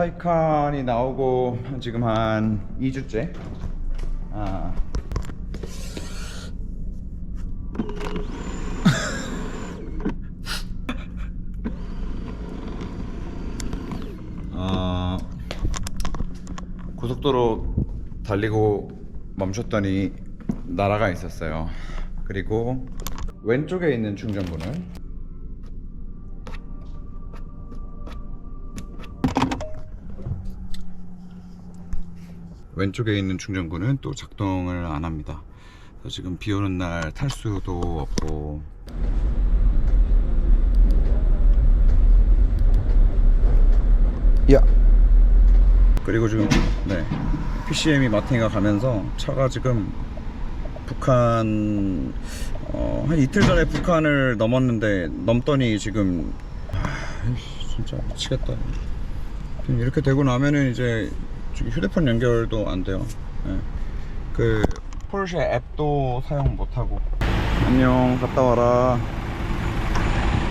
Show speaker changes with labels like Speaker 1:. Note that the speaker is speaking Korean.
Speaker 1: 타이칸이 나오고 지금 한 2주째. 아. 아, 고속도로 달리고 멈췄더니 나라가 있었어요. 그리고 왼쪽에 있는 충전구는 왼쪽에 있는 충전구는 또 작동을 안 합니다. 그래서 지금 비 오는 날 탈 수도 없고 야 그리고 지금 네 PCM이 마탱이가 가면서 차가 지금 북한 어, 한 이틀 전에 북한을 넘었는데 넘더니 지금 아, 진짜 미치겠다. 이렇게 되고 나면은 이제 지금 휴대폰 연결도 안 돼요. 예. 그 폴쉐 앱도 사용 못 하고. 안녕, 갔다 와라.